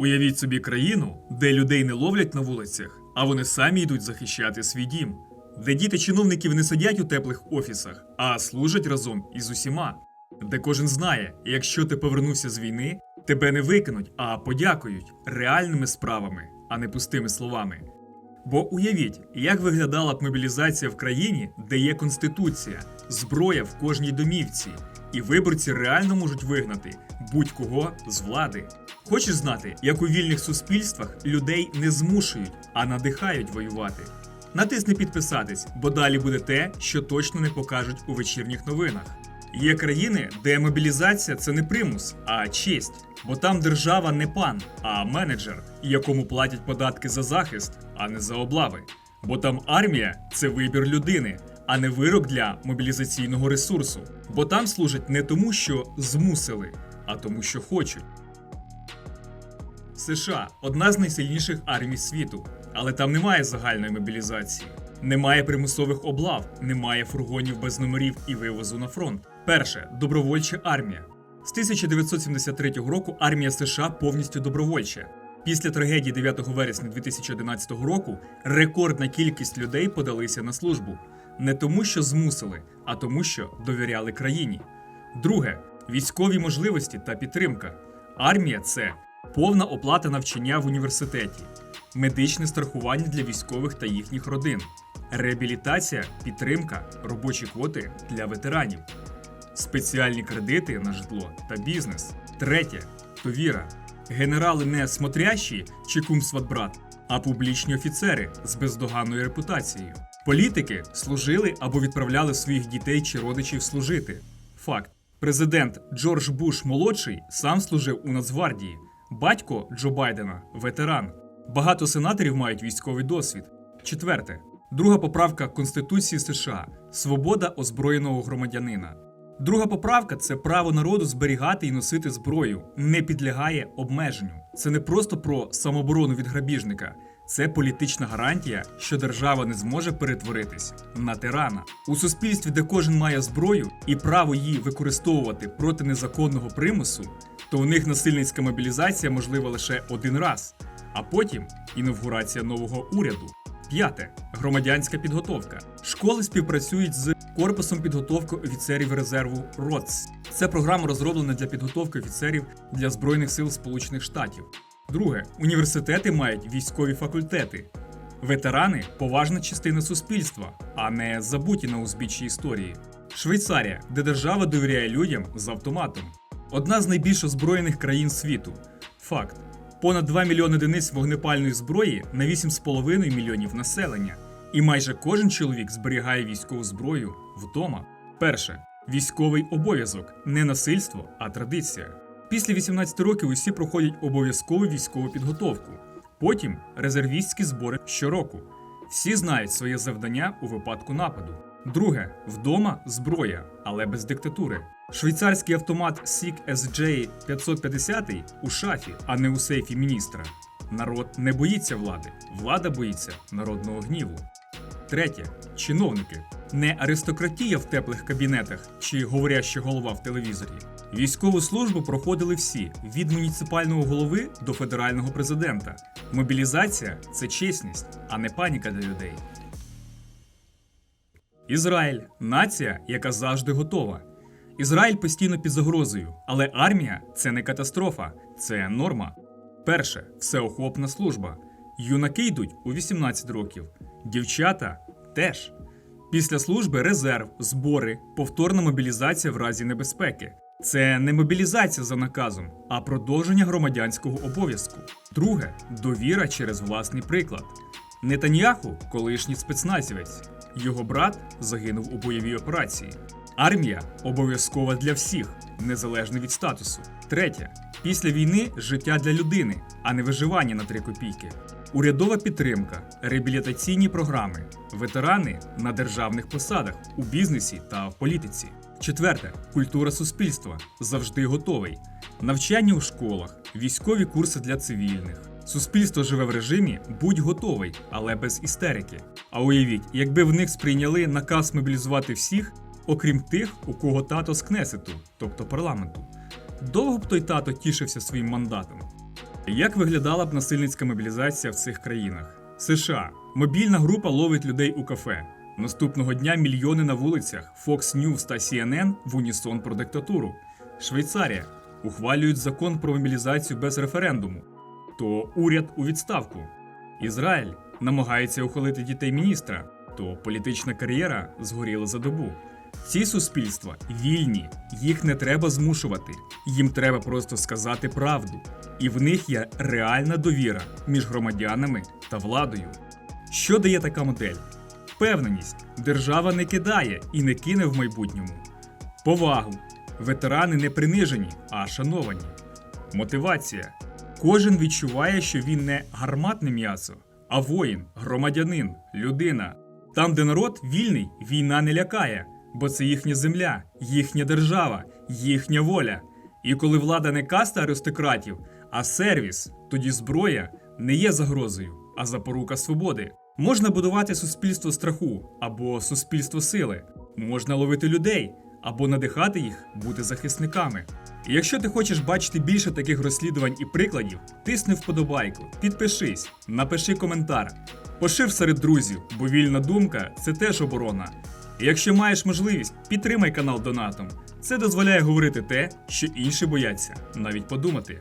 Уявіть собі країну, де людей не ловлять на вулицях, а вони самі йдуть захищати свій дім, де діти чиновників не сидять у теплих офісах, а служать разом із усіма, де кожен знає, якщо ти повернувся з війни, тебе не викинуть, а подякують реальними справами, а не пустими словами. Бо уявіть, як виглядала б мобілізація в країні, де є конституція, зброя в кожній домівці, і виборці реально можуть вигнати будь-кого з влади. Хочеш знати, як у вільних суспільствах людей не змушують, а надихають воювати? Натисни підписатись, бо далі буде те, що точно не покажуть у вечірніх новинах. Є країни, де мобілізація це не примус, а честь, бо там держава не пан, а менеджер, якому платять податки за захист, а не за облави. Бо там армія це вибір людини, а не вирок для мобілізаційного ресурсу. Бо там служать не тому, що змусили, а тому, що хочуть. США одна з найсильніших армій світу, але там немає загальної мобілізації, немає примусових облав, немає фургонів без номерів і вивозу на фронт. Перше добровольча армія. З 1973 року армія США повністю добровольча. Після трагедії 9 вересня 2011 року рекордна кількість людей подалися на службу не тому, що змусили, а тому, що довіряли країні. Друге військові можливості та підтримка. Армія це повна оплата навчання в університеті, медичне страхування для військових та їхніх родин, реабілітація, підтримка, робочі квоти для ветеранів, спеціальні кредити на житло та бізнес. Третє довіра. Генерали не смотрящі чи кум сватбрат, а публічні офіцери з бездоганною репутацією. Політики служили або відправляли своїх дітей чи родичів служити. Факт: президент Джордж Буш молодший сам служив у Нацгвардії. Батько Джо Байдена ветеран. Багато сенаторів мають військовий досвід. Четверте. Друга поправка Конституції США свобода озброєного громадянина. Друга поправка це право народу зберігати і носити зброю, не підлягає обмеженню. Це не просто про самооборону від грабіжника, це політична гарантія, що держава не зможе перетворитись на тирана. У суспільстві, де кожен має зброю і право її використовувати проти незаконного примусу, то у них насильницька мобілізація можлива лише один раз, а потім інавгурація нового уряду. П'яте громадянська підготовка. Школи співпрацюють з корпусом підготовки офіцерів резерву РОЦ. Це програма розроблена для підготовки офіцерів для збройних сил Сполучених Штатів. Друге, університети мають військові факультети. Ветерани поважна частина суспільства, а не забуті на узбіччі історії. Швейцарія, де держава довіряє людям з автоматом. Одна з найбільш озброєних країн світу. Факт: понад 2 мільйони одиниць вогнепальної зброї на 8,5 мільйонів населення. І майже кожен чоловік зберігає військову зброю вдома. Перше військовий обов'язок не насильство, а традиція. Після 18 років усі проходять обов'язкову військову підготовку. Потім резервістські збори щороку. Всі знають своє завдання у випадку нападу. Друге вдома зброя, але без диктатури. Швейцарський автомат SIG SJ 550 у шафі, а не у сейфі міністра. Народ не боїться влади, влада боїться народного гніву. Третє чиновники. Не аристократія в теплих кабінетах чи говоряща голова в телевізорі. Військову службу проходили всі від муніципального голови до федерального президента. Мобілізація це чесність, а не паніка для людей. Ізраїль нація, яка завжди готова. Ізраїль постійно під загрозою, але армія це не катастрофа, це норма. Перше всеохопна служба. Юнаки йдуть у 18 років, дівчата теж. Після служби резерв, збори, повторна мобілізація в разі небезпеки. Це не мобілізація за наказом, а продовження громадянського обов'язку. Друге довіра через власний приклад. Нетаньяху колишній спецназівець. Його брат загинув у бойовій операції. Армія обов'язкова для всіх, незалежно від статусу. Третє після війни життя для людини, а не виживання на три копійки. Урядова підтримка, реабілітаційні програми, ветерани на державних посадах у бізнесі та в політиці. Четверте культура суспільства завжди готовий. Навчання у школах, військові курси для цивільних. Суспільство живе в режимі будь готовий, але без істерики. А уявіть, якби в них сприйняли наказ мобілізувати всіх, окрім тих, у кого тато з кнесету, тобто парламенту. Довго б той тато тішився своїм мандатом. Як виглядала б насильницька мобілізація в цих країнах? США. Мобільна група ловить людей у кафе. Наступного дня мільйони на вулицях, Fox News та CNN в унісон про диктатуру. Швейцарія. Ухвалюють закон про мобілізацію без референдуму. То уряд у відставку. Ізраїль намагається ухвалити дітей міністра, то політична кар'єра згоріла за добу. Ці суспільства вільні, їх не треба змушувати, їм треба просто сказати правду, і в них є реальна довіра між громадянами та владою. Що дає така модель? Впевненість, держава не кидає і не кине в майбутньому. Повагу. Ветерани не принижені, а шановані. Мотивація. Кожен відчуває, що він не гарматне м'ясо, а воїн, громадянин, людина. Там, де народ вільний, війна не лякає, бо це їхня земля, їхня держава, їхня воля. І коли влада не каста аристократів, а сервіс, тоді зброя не є загрозою, а запорука свободи. Можна будувати суспільство страху або суспільство сили, можна ловити людей або надихати їх бути захисниками. Якщо ти хочеш бачити більше таких розслідувань і прикладів, тисни вподобайку, підпишись, напиши коментар, пошир серед друзів, бо вільна думка це теж оборона. Якщо маєш можливість, підтримай канал донатом. Це дозволяє говорити те, що інші бояться навіть подумати.